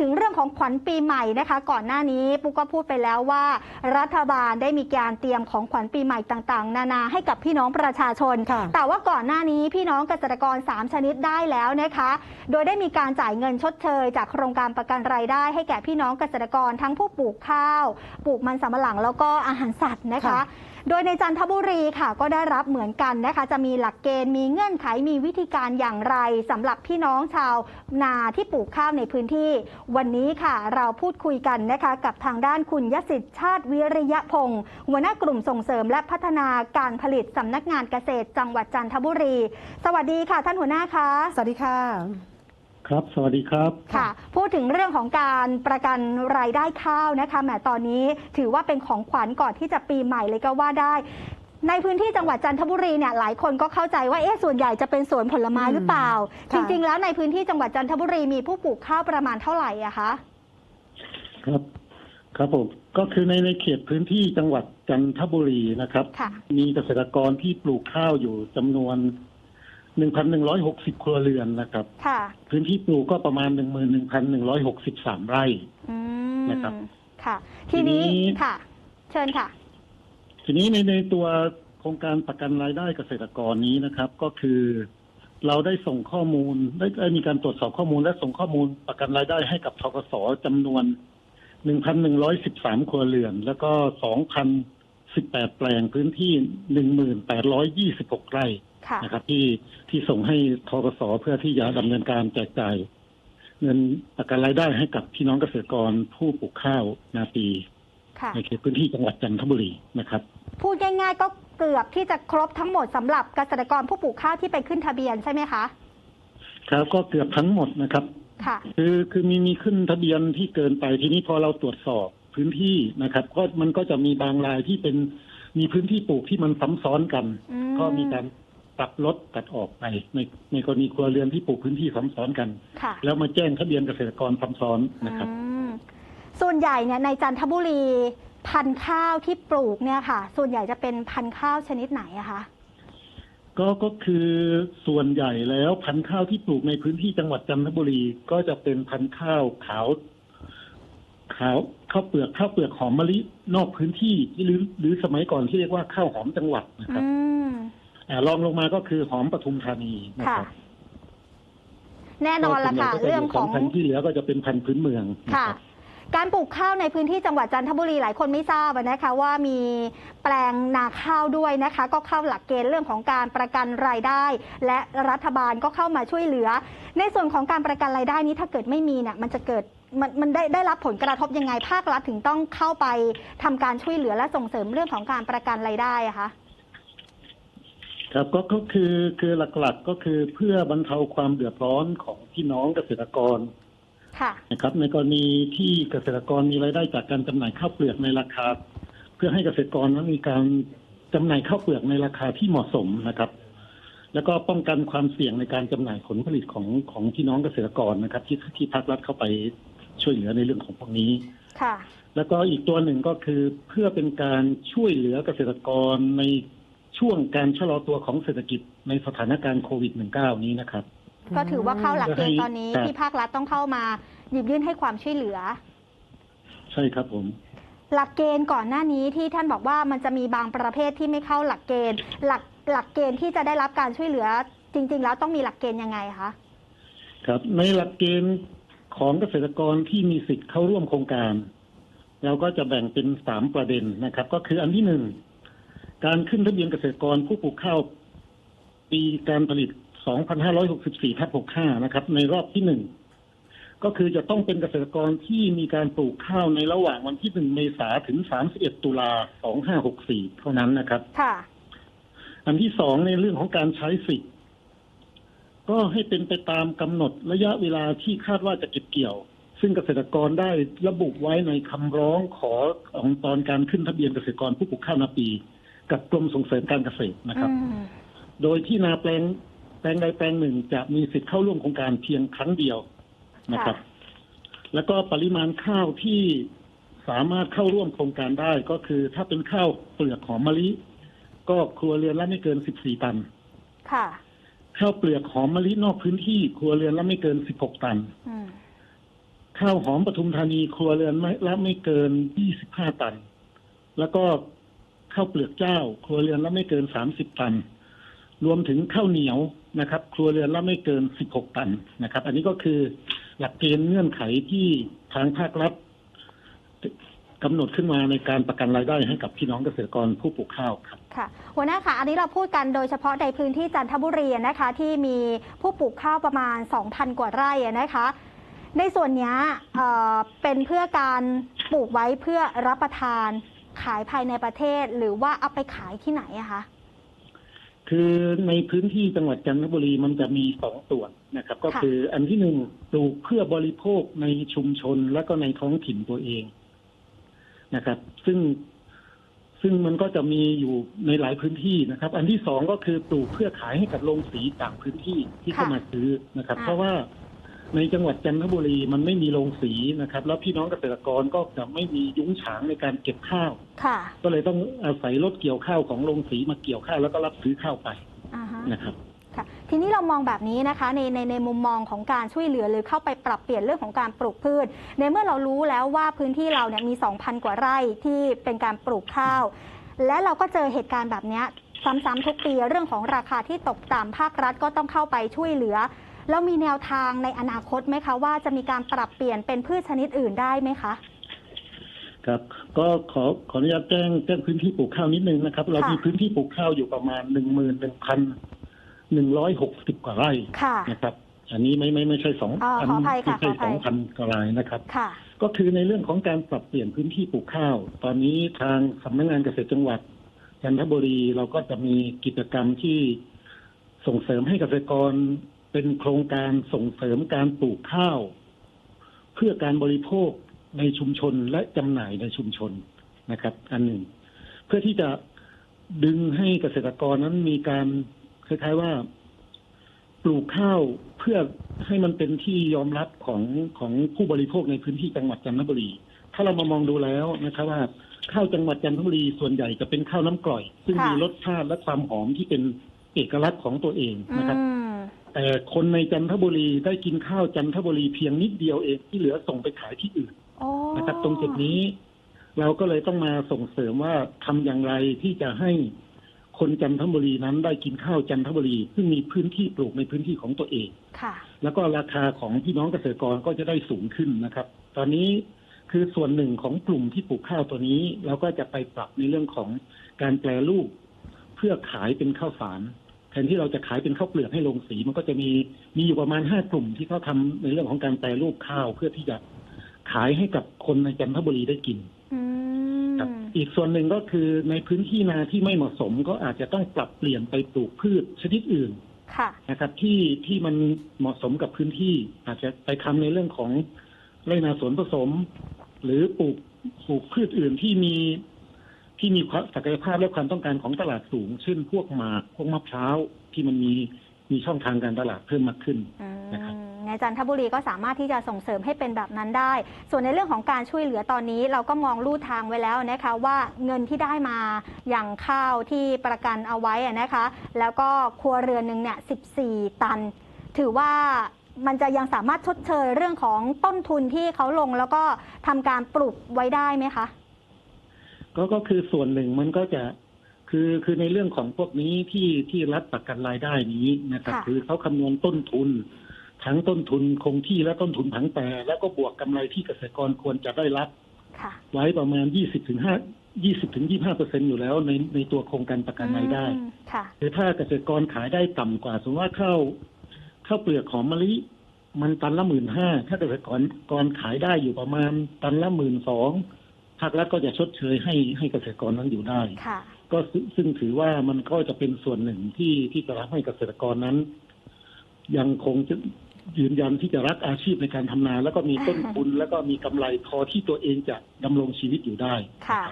ถึงเรื่องของขวัญปีใหม่นะคะ ก่อนหน้านี้ปุ๊กก็พูดไปแล้วว่า รัฐบาลได้มีการเตรียมของขวัญปีใหม่ต่างๆ นานาให้กับพี่น้องประชาชน แต่ว่าก่อนหน้านี้พี่น้องเกษตรกร 3 ชนิดได้แล้วนะคะ โดยได้มีการจ่ายเงินชดเชย จากโครงการประกันรายได้ ให้แก่พี่น้องเกษตรกรทั้งผู้ปลูกข้าว ปลูกมันสำปะหลังแล้วก็อาหารสัตว์นะคะค่ะโดยในจันทบุรีค่ะก็ได้รับเหมือนกันนะคะ จะมีหลักเกณฑ์มีเงื่อนไขมีวิธีการอย่างไรสำหรับพี่น้องชาวนาที่ปลูกข้าวในพื้นที่วันนี้ค่ะเราพูดคุยกันนะคะกับทางด้านคุณยศิษฐ์ชาติวิริยพงศ์หัวหน้ากลุ่มส่งเสริมและพัฒนาการผลิตสำนักงานเกษตรจังหวัดจันทบุรี สวัสดีค่ะท่านหัวหน้าคะ สวัสดีค่ะ ครับ สวัสดีครับ ค่ะ พูดถึงเรื่องของการประกันรายได้ข้าวนะคะแหมตอนนี้ถือว่าเป็นของขวัญก่อนที่จะปีใหม่เลยก็ว่าได้ ในพื้นที่จังหวัดจันทบุรีเนี่ยหลายคนก็เข้าใจว่าเอ๊ะส่วนใหญ่จะเป็นสวนผลไม้อืมหรือเปล่าจค่ะริง ๆ แล้วในพื้นที่จังหวัดจันทบุรีมีผู้ปลูกข้าวประมาณเท่าไหร่อะคะครับ ครับผมก็คือในในเขตพื้นที่จังหวัดจันทบุรีนะครับ ค่ะ มีเกษตรกรที่ปลูกข้าวอยู่จำนวน 1,160 ครัวเรือนนะครับ ค่ะ พื้นที่ปลูกก็ประมาณ 11,163 ไร่ อืมนะครับ ค่ะ ทีนี้ทีนี้ ค่ะ เชิญค่ะ ทีนี้ในในตัวโครงการประกันรายได้เกษตรกรนี้นะครับ ก็คือ เราได้ส่งข้อมูลได้ได้มีการตรวจสอบข้อมูล และส่งข้อมูลประกันรายได้ให้กับทกสจำนวน 1,113 ครัวเรือน แล้วก็ 2,018 แปลงพื้นที่ 1,826 ไร่ค่ะ นะครับที่ที่ส่งให้ทกสเพื่อที่จะดำเนินการแจกจ่ายเงินประกันรายได้ให้กับพี่น้องเกษตรกรผู้ปลูกข้าวนาปีค่ะ ในเขตพื้นที่จังหวัดจันทบุรีนะครับ พูดง่ายๆก็เกือบที่จะครบทั้งหมดสำหรับเกษตรกรผู้ปลูกข้าวที่ไปขึ้นทะเบียนใช่ไหมคะครับก็เกือบทั้งหมดนะครับค่ะคือคือมีมีขึ้นทะเบียนที่เกินไปทีนี้พอเราตรวจสอบพื้นที่นะครับ ก็มันก็จะมีบางรายที่เป็นมีพื้นที่ปลูกที่มันซ้ำซ้อนกันอืมก็มีการปรับลดตัดออกไปในในกรณีครัวเรือนที่ปลูกพื้นที่ซ้ำซ้อนกันค่ะแล้วมาแจ้งทะเบียนเกษตรกรซ้ำซ้อนนะครับอืม ส่วนใหญ่เนี่ยในจันทบุรีพันธุ์ข้าวที่ปลูกเนี่ยค่ะ ส่วนใหญ่จะเป็นพันธุ์ข้าวชนิดไหนอะคะก็ก็คือส่วนใหญ่แล้วพันธุ์ข้าวที่ปลูกในพื้นที่จังหวัดจันทบุรีก็จะเป็นพันธุ์ข้าวขาวขาวข้าวเปลือกข้าวเปลือกหอมมะลินอกพื้นที่หรือหรือสมัยก่อนที่เรียกว่าข้าวหอมจังหวัดนะครับอืมอ่ารองลงมาก็คือหอมปทุมธานีนะค่ะครับแน่นอนละค่ะก็ส่วใหญ่ก็จเรื่องของพันธุ์ที่เหลือก็จะเป็นพันธุ์พื้นเมืองนะค่ะรับ การปลูกข้าวในพื้นที่จังหวัดจันทบุรีหลายคนไม่ทราบนะคะว่ามีแปลงนาข้าวด้วยนะคะ ก็เข้าหลักเกณฑ์เรื่องของการประกันรายได้ และรัฐบาลก็เข้ามาช่วยเหลือ ในส่วนของการประกันรายได้นี้ถ้าเกิดไม่มีเนี่ยมันจะเกิดมันมันได้ได้รับผลกระทบยังไงภาครัฐถึงต้องเข้าไปทำการช่วยเหลือและส่งเสริมเรื่องของการประกันรายได้อะคะครับก็ก็คือคือหลักๆก็คือเพื่อบรรเทาความเดือดร้อนของพี่น้องเกษตรกร ค่ะนะครับในกรณีที่เกษตรกรมีรายได้จากการจำหน่ายข้าวเปลือกในราคา เพื่อให้เกษตรกรนั้นมีการจำหน่ายข้าวเปลือกในราคาที่เหมาะสมนะครับ แล้วก็ป้องกันความเสี่ยงในการจำหน่ายผลผลิตของของพี่น้องเกษตรกรนะครับ ที่ที่ภาครัฐเข้าไปช่วยเหลือในเรื่องของพวกนี้ค่ะ แล้วก็อีกตัวหนึ่งก็คือเพื่อเป็นการช่วยเหลือเกษตรกรในช่วงการชะลอตัวของเศรษฐกิจในสถานการณ์โควิด -19 นี้นะครับ ก็ถือว่าเข้าหลักเกณฑ์ตอนนี้ครับที่ภาครัฐต้องเข้ามาหยิบยื่นให้ความช่วยเหลือ ใช่ครับผม หลักเกณฑ์ก่อนหน้านี้ที่ท่านบอกว่ามันจะมีบางประเภทที่ไม่เข้าหลักเกณฑ์ หลักหลักเกณฑ์ที่จะได้รับการช่วยเหลือ จริง ๆ แล้วต้องมีหลักเกณฑ์ยังไงคะครับ ในหลักเกณฑ์ของเกษตรกรที่มีสิทธิ์เข้าร่วมโครงการเราก็จะแบ่งเป็นสามประเด็นนะครับ ก็คืออันที่หนึ่งการขึ้นทะเบียนเกษตรกรผู้ปลูกข้าวปีการผลิต 2564ทับ65 นะครับ ในรอบที่หนึ่งก็คือจะต้องเป็นเกษตรกรที่มีการปลูกข้าวในระหว่างวันที่ 1 เมษาถึง 31 ตุลา 2564 เท่านั้นนะครับ ค่ะ อันที่สองในเรื่องของการใช้สิทธิ์ก็ให้เป็นไปตามกำหนดระยะเวลาที่คาดว่าจะเก็บเกี่ยว ซึ่งเกษตรกรได้ระบุไว้ในคำร้องขอของตอนการขึ้นทะเบียนเกษตรกรผู้ปลูกข้าวนาปี กับกรมส่งเสริมการเกษตรนะครับอืมโดยที่นาแปลงแปลงใดแปลงหนึ่งจะมีสิทธิ์เข้าร่วมโครงการเพียงครั้งเดียวนะครับ แล้วก็ปริมาณข้าวที่สามารถเข้าร่วมโครงการได้ก็คือ ถ้าเป็นข้าวเปลือกหอมมะลิ ก็ครัวเรือนละไม่เกิน 14 ตัน ค่ะข้าวเปลือกหอมมะลินอกพื้นที่ ครัวเรือนละไม่เกิน 16 ตันอืมข้าวหอมปทุมธานีครัวเรือนไม่ละไม่เกิน 25 ตัน แล้วก็ข้าวเปลือกเจ้า ครัวเรือนละไม่เกิน 30 ตัน รวมถึงข้าวเหนียว นะครับ ครัวเรือนละไม่เกิน 16 ตันนะครับ อันนี้ก็คือหลักเกณฑ์เงื่อนไขที่ทางภาครัฐกำหนดขึ้นมาในการประกันรายได้ให้กับพี่น้องเกษตรกรผู้ปลูกข้าวครับค่ะ หัวหน้าค่ะ อันนี้เราพูดกันโดยเฉพาะในพื้นที่จันทบุรีนะคะ ที่มีผู้ปลูกข้าวประมาณ 2,000 กว่าไร่นะคะ ในส่วนนี้เเป็นเพื่อการปลูกไว้เพื่อรับประทานขายภายในประเทศ หรือว่าเอาไปขายที่ไหนอะคะ คือในพื้นที่จังหวัดจันทบุรีมันจะมีสองส่วนนะครับ ก็ค่ะคืออันที่หนึ่งปลูกเพื่อบริโภคในชุมชนและก็ในท้องถิ่นตัวเองนะครับ ซึ่งซึ่งมันก็จะมีอยู่ในหลายพื้นที่นะครับ อันที่สองก็คือปลูกเพื่อขายให้กับโรงสีต่างพื้นที่ที่เข้ามาซื้อนะครับ เพราะว่า ในจังหวัดจันทบุรีมันไม่มีโรงสีนะครับ แล้วพี่น้องเกษตรกรก็จะไม่มียุ้งฉางในการเก็บข้าว ค่ะ ก็เลยต้องอาศัยรถเกี่ยวข้าวของโรงสีมาเกี่ยวข้าวแล้วก็รับซื้อข้าวไปอ่าฮะ นะครับ ค่ะทีนี้เรามองแบบนี้นะคะในในในมุมมองของการช่วยเหลือหรือเข้าไปปรับเปลี่ยนเรื่องของการปลูกพืช ในเมื่อเรารู้แล้วว่าพื้นที่เราเนี่ยมี 2,000 กว่าไร่ที่เป็นการปลูกข้าว และเราก็เจอเหตุการณ์แบบเนี้ยซ้ำๆทุกปีเรื่องของราคาที่ตกต่ำภาครัฐก็ต้องเข้าไปช่วยเหลือ แล้วมีแนวทางในอนาคตไหมคะ ว่าจะมีการปรับเปลี่ยนเป็นพืชชนิดอื่นได้ไหมคะ ครับ ก็ขอขออนุญาตแจ้งแจ้งพื้นที่ปลูกข้าวนิดนึงนะครับ เราค่ะมีพื้นที่ปลูกข้าวอยู่ประมาณหนึ่งหมื่นหนึ่งพันหนึ่งร้อยหกสิบกว่าไร่ค่ะนะครับอันนี้ไม่ไม่ไม่ใช่สองอ่าขออภัยค่ะไม่ใช่ขออภัสอยงพันกว่าไร่นะครับค่ะก็คือในเรื่องของการปรับเปลี่ยนพื้นที่ปลูกข้าว ตอนนี้ทางสำนักงานเกษตรจังหวัดจันทบุรีเราก็จะมีกิจกรรมที่ส่งเสริมให้เกษตรกร เป็นโครงการส่งเสริมการปลูกข้าว เพื่อการบริโภคในชุมชนและจำหน่ายในชุมชนนะครับ อันหนึ่ง เพื่อที่จะดึงให้เกษตรกรนั้นมีการคล้ายๆว่า ปลูกข้าวเพื่อให้มันเป็นที่ยอมรับของของผู้บริโภคในพื้นที่จังหวัดจันทบุรี ถ้าเรามามองดูแล้วนะครับว่าข้าวจังหวัดจันทบุรีส่วนใหญ่จะเป็นข้าวน้ำกร่อย ซึ่งมีรสชาติและความหอมที่เป็นเอกลักษณ์ของตัวเองนะครับ แต่คนในจันทบุรีได้กินข้าวจันทบุรีเพียงนิดเดียวเองที่เหลือส่งไปขายที่อื่นโอ้นะครับตรงจุดนี้ เราก็เลยต้องมาส่งเสริมว่าทำอย่างไรที่จะให้คนจันทบุรีนั้นได้กินข้าวจันทบุรี ซึ่งมีพื้นที่ปลูกในพื้นที่ของตัวเองค่ะ แล้วก็ราคาของพี่น้องเกษตรกรก็จะได้สูงขึ้นนะครับ ตอนนี้คือส่วนหนึ่งของกลุ่มที่ปลูกข้าวตัวนี้เราก็จะไปปรับในเรื่องของการแปลรูป เพื่อขายเป็นข้าวสาร แทนที่เราจะขายเป็นข้าวเปลือกให้โรงสีมันก็จะมีมีอยู่ประมาณห้ากลุ่มที่เขาทำในเรื่องของการแปลรูปข้าวเพื่อที่จะขายให้กับคนในจันทบุรีได้กินอืมครับอีกส่วนหนึ่งก็คือในพื้นที่นาที่ไม่เหมาะสมก็อาจจะต้องปรับเปลี่ยนไปปลูกพืชชนิดอื่นค่ะนะครับ ที่ที่มันเหมาะสมกับพื้นที่อาจจะไปทำในเรื่องของไรนาสวนผสม หรือปลูกปลูกพืชอื่นที่มี ที่มีความศักยภาพและความต้องการของตลาดสูงเช่นพวกหมากพวกมะพร้าวที่มันมีมีช่องทางการตลาดเพิ่มมากขึ้นอืมนะครับในจันทบุรีก็สามารถที่จะส่งเสริมให้เป็นแบบนั้นได้ ส่วนในเรื่องของการช่วยเหลือตอนนี้เราก็มองลู่ทางไว้แล้วนะคะว่าเงินที่ได้มาอย่างข้าวที่ประกันเอาไว้อะนะคะ แล้วก็ครัวเรือนหนึ่งเนี่ย 14 ตัน ถือว่ามันจะยังสามารถชดเชยเรื่องของต้นทุนที่เขาลง แล้วก็ทำการปลูกไว้ได้ไหมคะ ก็ก็คือส่วนหนึ่งมันก็จะคือคือในเรื่องของพวกนี้ที่ที่รัฐประกันรายได้นี้นะครับ ค่ะ คือเขาคำนวณต้นทุน ทั้งต้นทุนคงที่และต้นทุนผังแปรแล้วก็บวกกำไรที่เกษตรกรควรจะได้รับ ค่ะไว้ประมาณ 20ถึง5 20ถึง25เปอร์เซ็นอยู่แล้วในในตัวโครงการประกันรายได้ อืมค่ะ คือถ้าเกษตรกรขายได้ต่ำกว่า สมมติว่าข้าวข้าวเปลือกหอมมะลิ มันตันละหมื่นห้าถ้าเกษตรกรกรขายได้อยู่ประมาณตันละหมื่นสอง ภาครัฐก็จะชดเชยให้ให้เกษตรกรนั้นอยู่ได้ ค่ะ ก็ซึ่งซึ่งถือว่ามันก็จะเป็นส่วนหนึ่งที่ที่จะทำให้เกษตรกรนั้น ยังคงจะยืนยันที่จะรักอาชีพในการทำนา แล้วก็มีต้นทุน แล้วก็มีกำไรพอที่ตัวเองจะดำรงชีวิตอยู่ได้ ค่ะ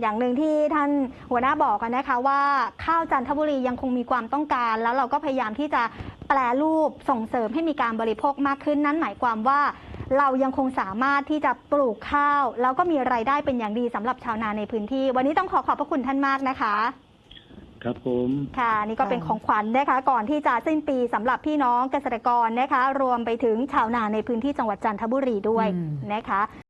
อย่างหนึ่งที่ท่านหัวหน้าบอกกันนะคะว่าข้าวจันทบุรียังคงมีความต้องการ แล้วเราก็พยายามที่จะแปลรูปส่งเสริมให้มีการบริโภคมากขึ้นนั่นหมายความว่า เรายังคงสามารถที่จะปลูกข้าว แล้วก็มีรายได้เป็นอย่างดีสำหรับชาวนาในพื้นที่ วันนี้ต้องขอขอบพระคุณท่านมากนะคะ ครับผมค่ะ นี่ก็เป็นของขวัญนะคะ ก่อนที่จะสิ้นปีสำหรับพี่น้องเกษตรกรนะคะ รวมไปถึงชาวนาในพื้นที่จังหวัดจันทบุรีด้วยอืมนะคะ